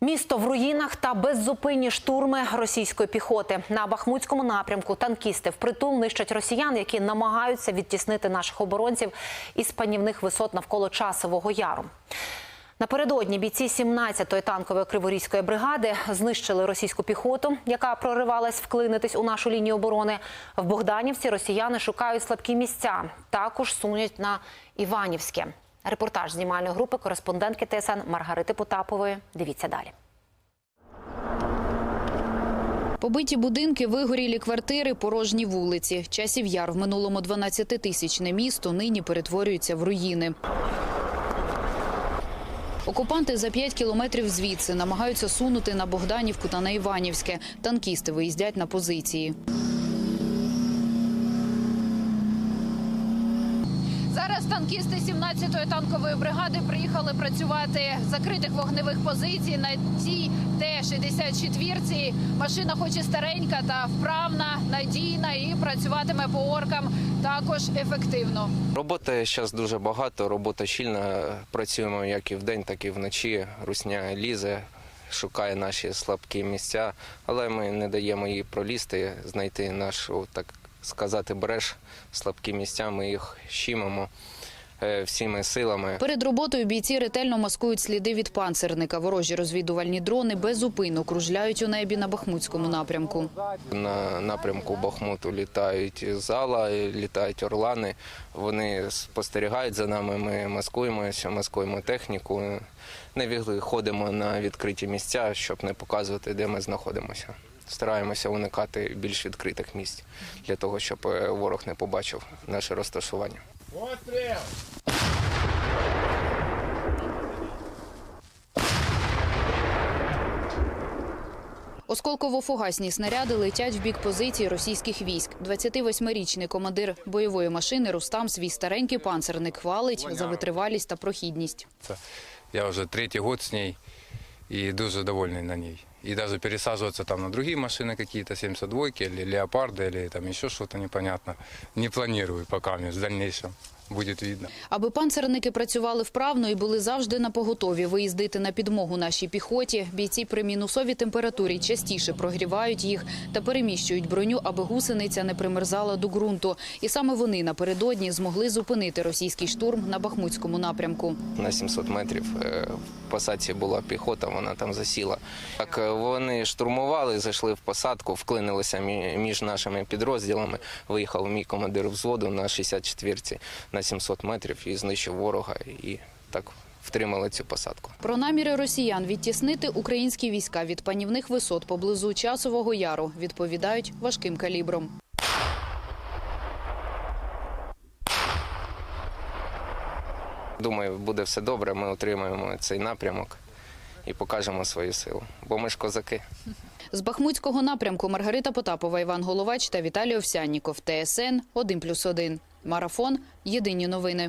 Місто в руїнах та беззупинні штурми російської піхоти на Бахмутському напрямку. Танкісти впритул нищать росіян, які намагаються відтіснити наших оборонців із панівних висот навколо часового яру. Напередодні бійці 17-ї танкової криворізької бригади знищили російську піхоту, яка проривалась вклинитись у нашу лінію оборони. В Богданівці росіяни шукають слабкі місця. Також сунуть на Іванівське. Репортаж знімальної групи кореспондентки ТСН Маргарити Потапової. Дивіться далі. Побиті будинки, вигорілі квартири, порожні вулиці. Часів яр в минулому 12-тисячне місто нині перетворюється в руїни. Окупанти за 5 кілометрів звідси намагаються сунути на Богданівку та на Іванівське. Танкісти виїздять на позиції. Зараз танкісти 17-ї танкової бригади приїхали працювати з закритих вогневих позицій на цій Т-64. Машина хоч і старенька та вправна, надійна і працюватиме по оркам також ефективно. Роботи зараз дуже багато, робота щільна. Працюємо як і вдень, так і вночі. Русня лізе, шукає наші слабкі місця, але ми не даємо їй пролізти, знайти нашу, так сказати, бреш, слабкі місця. Ми їх щимимо е, всіми силами. Перед роботою бійці ретельно маскують сліди від панцерника. Ворожі розвідувальні дрони безупинно кружляють у небі на Бахмутському напрямку. На напрямку Бахмуту літають зала, літають орлани. Вони спостерігають за нами. Ми маскуємося, маскуємо техніку. Не виходимо на відкриті місця, щоб не показувати, де ми знаходимося. Стараємося уникати більш відкритих місць для того, щоб е, ворог не побачив наше розташування. Осколково-фугасні снаряди летять в бік позицій російських військ. 28-річний командир бойової машини Рустам свій старенький панцерник хвалить за витривалість та прохідність. Я вже третій год з нею і дуже довольний на ній. И даже пересаживаться там на другие машины какие-то, 72-ки или леопарды, или там еще что-то непонятно, не планирую пока, в дальнейшем будет видно. Аби панцерники працювали вправно і були завжди на поготові виїздити на підмогу нашій піхоті, бійці при мінусовій температурі частіше прогрівають їх та переміщують броню, аби гусениця не примерзала до ґрунту. І саме вони напередодні змогли зупинити російський штурм на Бахмутському напрямку. на 700 метрів е, в посадці була піхота, вона там засіла. Так е, вони штурмували, зайшли в посадку, вклинилися між нашими підрозділами. Виїхав мій командир взводу на 64-ці на 700 метрів і знищив ворога. І так втримали цю посадку. Про наміри росіян відтіснити українські війська від панівних висот поблизу часового яру відповідають важким калібром. Думаю, буде все добре. Ми отримаємо цей напрямок і покажемо свою силу. Бо ми ж козаки. З Бахмутського напрямку Маргарита Потапова, Іван Головач та Віталій Овсянніков. ТСН 1+,1. Марафон. Єдині новини.